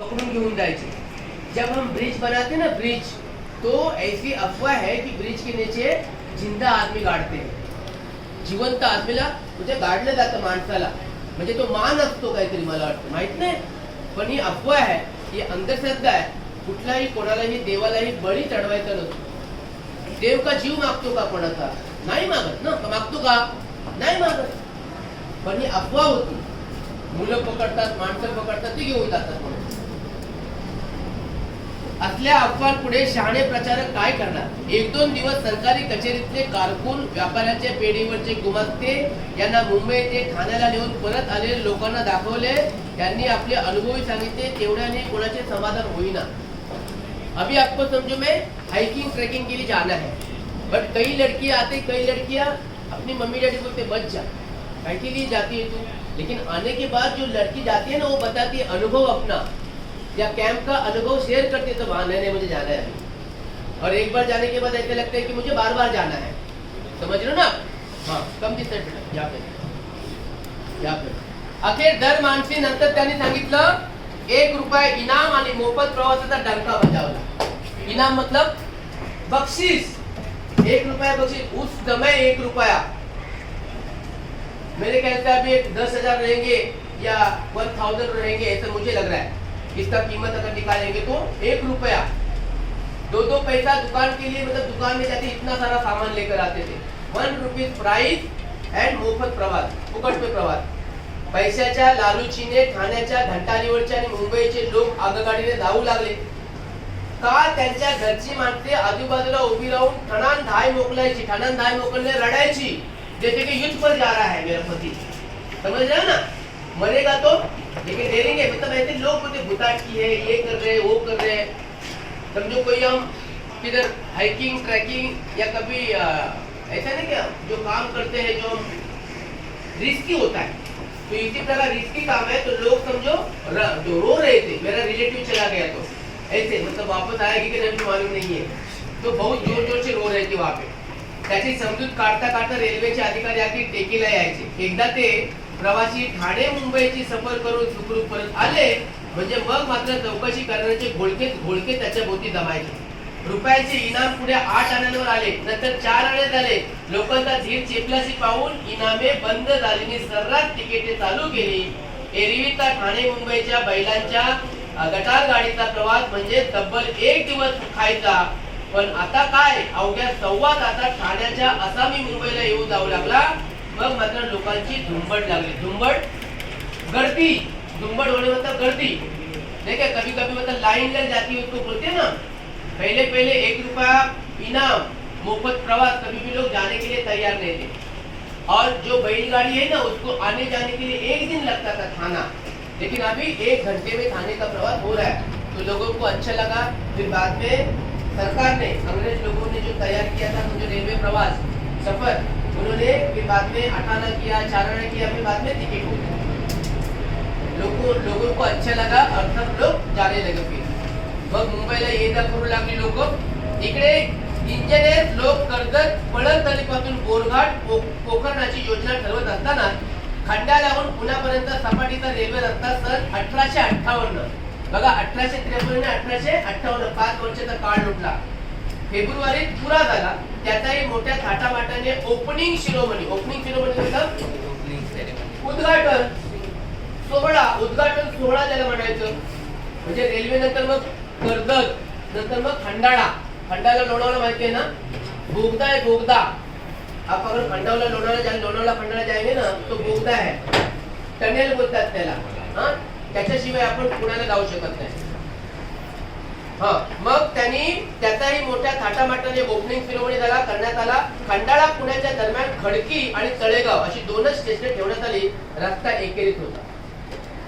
पकड़ून घेऊन जायचे. जब हम ब्रिज बनाते ना ब्रिज तो ऐसी अफवाह है की ब्रिज के नीचे जिंदा आदमी गाडते जिवंत आदमीला म्हणजे गाडलं जातं माणसाला म्हणजे तो मान असतो काहीतरी मला वाटतं। माहीत नाही? पण ही अफवा आहे ही अंधश्रद्धा आहे कुठलाही कोणालाही देवालाही बळी चढवायचा नसतो. देव का जीव मागतो का कोणाचा? नाही मागत ना. मागतो का? नाही मागत. पण ही अफवा होती. मुलं पकडतात माणसं पकडतात ते घेऊन जातात म्हणून. असल्या अफवांपुढे शहाणे प्रचारक काय करणार? एक दोन दिवस सरकारी कचेरीतले कारकून व्यापाऱ्याचे पेढीवरचे गुमास्ते यांना मुंबई ते ठाण्याला नेऊन परत आलेले लोकांना दाखवले त्यांनी आपले अनुभवी सांगितले तेवढ्याने कोणाचे समाधान होईना. अभी आपको समझो मैं हाइकिंग ट्रेकिंग के लिए जाना है. बट कई लड़कियां आते कई लड़कियां अपनी मम्मी डैडी बोलते बच जा काहे के लिए जाती है तू. लेकिन आने के बाद जो लड़की जाती है ना वो बताती है अनुभव अपना. या कैंप का अनुभव शेयर करती है तो वहाँ नहीं मुझे जाना है और एक बार जाने के बाद ऐसा लगता है कि मुझे बार बार जाना है। समझ हो ना? हाँ कम दिसत या पे या पे अखेर दर माणसी नंतर त्यांनी सांगितलं, एक रुपया इनाम आणि मोफत प्रवासाचा डंका बजावला। इनाम मतलब बख्शीस एक रुपया बख्शीस उस समय एक रुपया। मेरे ख्याल से अभी दस हज़ार रहेंगे या वन थाउज़ेंड रहेंगे, ऐसा मुझे लग रहा है। इसका कीमत अगर निकालेंगे तो एक रुपया। दो दो पैसा दुकान के लिए मतलब दुकान में जाते इतना सारा सामान लेकर आते थे। वन रुपीज प्राइस एंड मोफत प्रवास फुकट पे प्रवास। पैशाच्या लालूचीने ठाण्याच्या घंटालीवरच्या आणि मुंबईचे लोक आगगाडीने धावू लागले. का त्यांच्या घरची माणसे आजूबाजूला उभी राहून ठणान धाय मोकलायची ठणान धाय मोकलने रडायची? जैसे की युद्ध पर जा रहा है मेरा पति. समझ रहे हो ना? मरेगा तो लेकिन डरेंगे मतलब ऐसे लोग बोलते भूताटकी है ये कर रहे हैं, वो कर रहे। हैं समझो कोई हम किधर हाइकिंग ट्रैकिंग या कभी अ, ऐसा नहीं क्या जो काम करते हैं जो रिस्की होता है। तो इसी प्रकार रिस्की काम है तो लोग समझो र, जो रो रहे थे मेरा रिलेटिव चला गया तो। ऐसे मतलब वापस आएगी कि नहीं मालूम नहीं है। तो बहुत ज़ोर ज़ोर से रो रहे थे वहाँ पे। त्याची समजूत काढता काढता रेल्वेचे अधिकारी अगदी टेकीला यायचे एकदा ते प्रवासी ठाणे मुंबईची सफर करून सुखरूप परत आले म्हणजे मग मात्र चौकशी करण्याचे घोळके घोळके त्याच्या भोवती जमायचे रुपयाचे इनाम पुढे आठ आण्यांवर आले नंतर चार आण्यात झाले. लोकांचा धीर चेपल्याशी पाहून इनामे बंद झालीने सर्रास तिकिटे चालू केली. एरवीचा ठाणे मुंबईच्या बैलांच्या गटार गाडीचा प्रवास म्हणजे तब्बल एक दिवस खायचा. पण आता काय? अवघ्या सव्वा तासात ठाण्याच्या असामी मुंबईला येऊ जाऊ लागला. मग मात्र लोकांची झुंबड लागली. झुंबड गर्दी. झुंबड होने मतलब गर्दी. देखिए कभी कभी मतलब लाइन लग जाती है उसको बोलते ना, पहले पहले एक रुपया इनाम, मुफ़्त प्रवास. कभी भी लोग जाने के लिए तैयार नहीं थे. और जो बैलगाड़ी है ना, उसको आने जाने के लिए एक दिन लगता था थाना लेकिन अभी एक घंटे में थाने का प्रवास हो रहा है. तो लोगों को अच्छा लगा. फिर बाद में सरकार ने अंग्रेज़ लोगों ने जो तैयार किया था मुझे रेलवे प्रवास, सफ़र उन्होंने फिर बाद में अठाना किया चारण किया फिर बाद में टिकट हो गया लोगों लोगों को अच्छा लगा और सब लोग जाने लगे फिर। मग मुंबईला ये करू लागली लोक। इकडे इंजिनियर लोक कर्जत पळत तालुक्यातून बोरघाट कोकणाची योजना ठरवत असताना खंडाल्याहून पुण्यापर्यंत सपाटीचा रेल्वे रस्ता सन अठराशे अठ्ठावन्न. बघा अठराशे त्रेपन्न अठराशे अठ्ठावन्न. पाच वर्षाचा काळ लुटला. फेब्रुवारीत पुरा झाला. त्याचाही मोठ्या थाटामाटाने ओपनिंग शिरोमणी ओपनिंग शिरोमणी उद्घाटन. सोहळा. उद्घाटन सोहळा त्याला म्हणायचं. म्हणजे रेल्वे नंतर मग कर्जत नंतर मग खंडाळा. खंडाळा लोणावळा माहिती आहे ना? बोगदा आहे बोगदा. आप अगर खंडावला लोणावळा जाए लोणावळा खंडाळा जाएंगे ना तो बोगदा आहे. टनेल बोलतात त्याला. हा? त्याच्याशिवाय आपण पुण्याला जाऊ शकत नाही. मग त्यांनी त्याचाही मोठ्या थाटामाटाने ओपनिंग सेरेमनी झाला करण्यात आला. खंडाळा पुण्याच्या दरम्यान खडकी आणि तळेगाव अशी दोनच स्टेशन ठेवण्यात आली. रस्ता एकेरीत होता.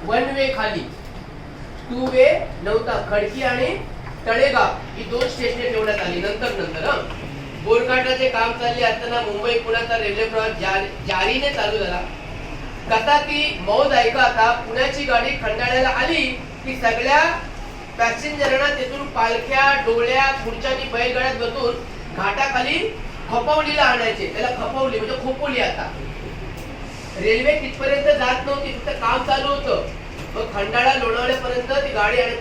वन वे खाली. टू वे नव्हता. खडकी आणि तळेगाव ही दोन स्टेशने ठेवण्यात आली. नंतर नंतर बोरघाटाचे काम चालले असताना मुंबई पुण्याचा रेल्वे प्रवास जारी- जारीने चालू झाला. कथा ती मौज ऐका आता पुण्याची गाडी खंडाळ्याला आली की सगळ्या पॅसेंजरना तेथून पालख्या डोळ्या खुर्च्यानी बैलगाड्यात बसून घाटाखाली खपवलीला आणायचे. त्याला खपवली म्हणजे खोपवली आता. रेल्वे तिथपर्यंत जात नव्हती तिथं काम चालू होतं. मग खंडाळा लोणावळ्यापर्यंत ती गाडी आणि